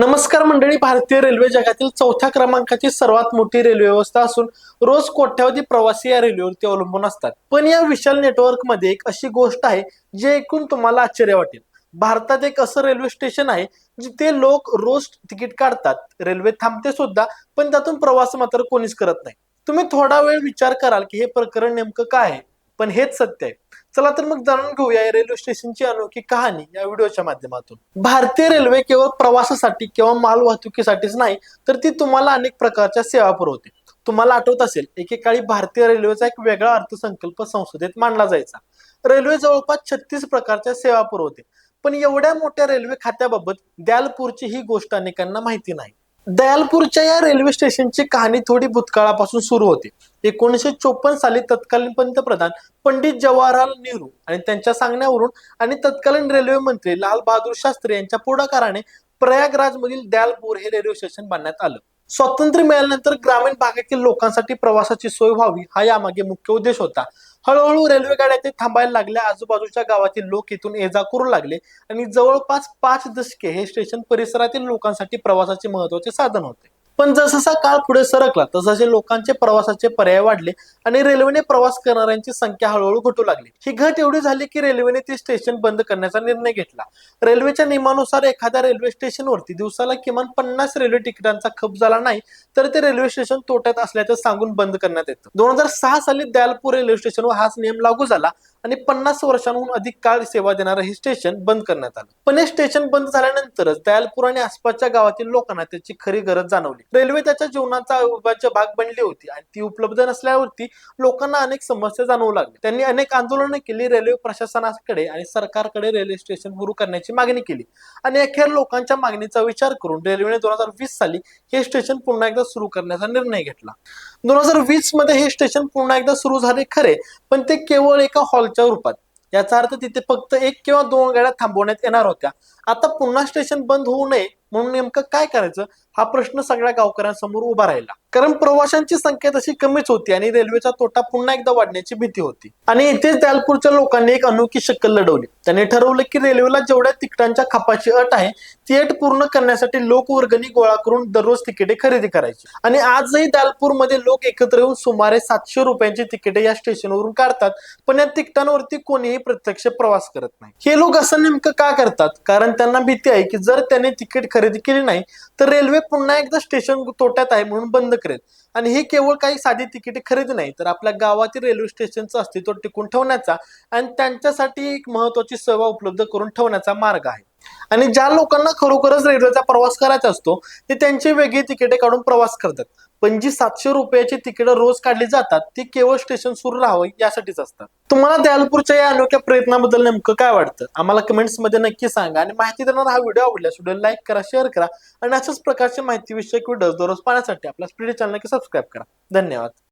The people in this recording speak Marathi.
नमस्कार मंडळी भारतीय रेल्वे जगातील चौथ्या क्रमांकाची सर्वात मोठी रेल्वे व्यवस्था असून रोज कोट्यावधी प्रवासी या रेल्वेवरती अवलंबून असतात. पण या विशाल नेटवर्कमध्ये एक अशी गोष्ट आहे जे ऐकून तुम्हाला आश्चर्य वाटेल. भारतात एक असं रेल्वे स्टेशन आहे जिथे लोक रोज तिकीट काढतात. रेल्वे थांबते सुद्धा पण त्यातून प्रवास मात्र कोणीच करत नाही. तुम्ही थोडा वेळ विचार कराल की हे प्रकरण नेमकं काय आहे? पण हेच सत्य आहे. चला तर मग जाणून घेऊया या रेल्वे स्टेशनची अनोखी कहाणी या व्हिडिओच्या माध्यमातून. भारतीय रेल्वे केवळ प्रवासासाठी किंवा माल वाहतुकीसाठीच नाही तर ती तुम्हाला अनेक प्रकारच्या सेवा पुरवते. तुम्हाला आठवत असेल एकेकाळी भारतीय रेल्वेचा एक वेगळा अर्थसंकल्प संसदेत मांडला जायचा. रेल्वे जवळपास छत्तीस प्रकारच्या सेवा पुरवते पण एवढ्या मोठ्या रेल्वे खात्याबाबत दयालपूरची ही गोष्ट अनेकांना माहिती नाही. दयालपूरच्या या रेल्वे स्टेशनची कहाणी थोडी भूतकाळापासून सुरू होते. एकोणीसशे चोपन्न साली तत्कालीन पंतप्रधान पंडित जवाहरलाल नेहरू आणि त्यांच्या सांगण्यावरून आणि तत्कालीन रेल्वे मंत्री लाल बहादूर शास्त्री यांच्या पुढाकाराने प्रयागराज मधील दयालपूर हे रेल्वे स्टेशन बांधण्यात आलं. स्वातंत्र्य मिळाल्यानंतर ग्रामीण भागातील लोकांसाठी प्रवासाची सोय व्हावी हा यामागे मुख्य उद्देश होता. हळूहळू रेल्वे गाड्या ते थांबायला लागल्या. आजूबाजूच्या गावातील लोक इथून ये जा करू लागले आणि जवळपास पाच दशके हे स्टेशन परिसरातील लोकांसाठी प्रवासाचे महत्त्वाचे साधन होते. पण जसजसा काळ पुढे सरकला तससे लोकांचे प्रवासाचे पर्याय वाढले आणि रेल्वेने प्रवास करणाऱ्यांची संख्या हळूहळू घटू लागली. ही घट एवढी झाली की रेल्वेने ते स्टेशन बंद करण्याचा निर्णय घेतला. रेल्वेच्या नियमानुसार एखाद्या रेल्वे स्टेशनवरती दिवसाला किमान पन्नास रेल्वे तिकिटांचा खप झाला नाही तर ते रेल्वे स्टेशन तोट्यात असल्याचं सांगून बंद करण्यात येतं. दोन हजार सहा साली दयालपूर रेल्वे स्टेशनवर हाच नियम लागू झाला आणि पन्नास वर्षांहून अधिक काळ सेवा देणारं हे स्टेशन बंद करण्यात आलं. पण हे स्टेशन बंद झाल्यानंतरच दयालपूर आणि आसपासच्या गावातील लोकांना त्याची खरी गरज जाणवली. रेल्वे त्याच्या जीवनाचा अविभाज्य भाग बनली होती आणि ती उपलब्ध नसल्यावरती लोकांना अनेक समस्या जाणवू लागल्या. त्यांनी अनेक आंदोलनं केली रेल्वे प्रशासनाकडे आणि सरकारकडे रेल्वे स्टेशन सुरू करण्याची मागणी केली. आणि अखेर लोकांच्या मागणीचा विचार करून रेल्वेने दोन हजार वीस साली हे स्टेशन पुन्हा एकदा सुरू करण्याचा निर्णय घेतला. दोन हजार वीसमध्ये हे स्टेशन पुन्हा एकदा सुरू झाले खरे पण ते केवळ एका हॉलच्या रूपात. याचा अर्थ तिथे फक्त एक किंवा दोन गाड्या थांबवण्यात येणार होत्या. आता पुन्हा स्टेशन बंद होऊ नये म्हणून नेमकं काय करायचं? हा प्रश्न सगळ्या गावकऱ्यांसमोर उभा राहिला. कारण प्रवाशांची संख्या तशी कमीच होती आणि रेल्वेचा तोटा पुन्हा एकदा वाढण्याची भीती होती. आणि इथेच दयालपूरच्या लोकांनी एक अनोखी शक्कल लढवली. त्यांनी ठरवलं की रेल्वेला जेवढ्या तिकिटांच्या खपाची अट आहे ती अट पूर्ण करण्यासाठी लोकवर्गणी गोळा करून दररोज तिकिटे खरेदी करायची. आणि आजही दयालपूरमध्ये लोक एकत्र येऊन सुमारे सातशे रुपयांची तिकिटे या स्टेशनवरून काढतात पण या तिकिटांवरती कोणीही प्रत्यक्ष प्रवास करत नाही. हे लोक असं नेमकं का करतात? कारण त्यांना भीती आहे की जर त्याने तिकीट खरेदी केली नाही तर रेल्वे पुन्हा एकदा स्टेशन तोट्यात आहे म्हणून बंद करेल. आणि हे केवळ काही साधी तिकिटे खरेदी नाही तर आपल्या गावातील रेल्वे स्टेशनचं अस्तित्व टिकून ठेवण्याचा आणि त्यांच्यासाठी एक महत्वाची सेवा उपलब्ध करून ठेवण्याचा मार्ग आहे. आणि ज्या लोकांना खरोखरच रेल्वेचा प्रवास करायचा असतो ते त्यांची वेगळी तिकिटे काढून प्रवास करतात. पण जी सातशे रुपयाची तिकीट रोज काढली जातात ती केवळ स्टेशन सुरू राहावं यासाठीच असतात. तुम्हाला दयालपूरच्या या अनोख्या प्रयत्नाबद्दल नेमकं काय वाटतं? आम्हाला कमेंट्समध्ये नक्की सांगा आणि माहिती देणारा हा व्हिडिओ आवडल्यास व्हिडिओ लाईक करा शेअर करा आणि अशाच प्रकारचे माहितीविषयक व्हिडिओ दररोज पाहण्यासाठी आपल्या स्पीड चॅनल नक्की सबस्क्राईब करा. धन्यवाद.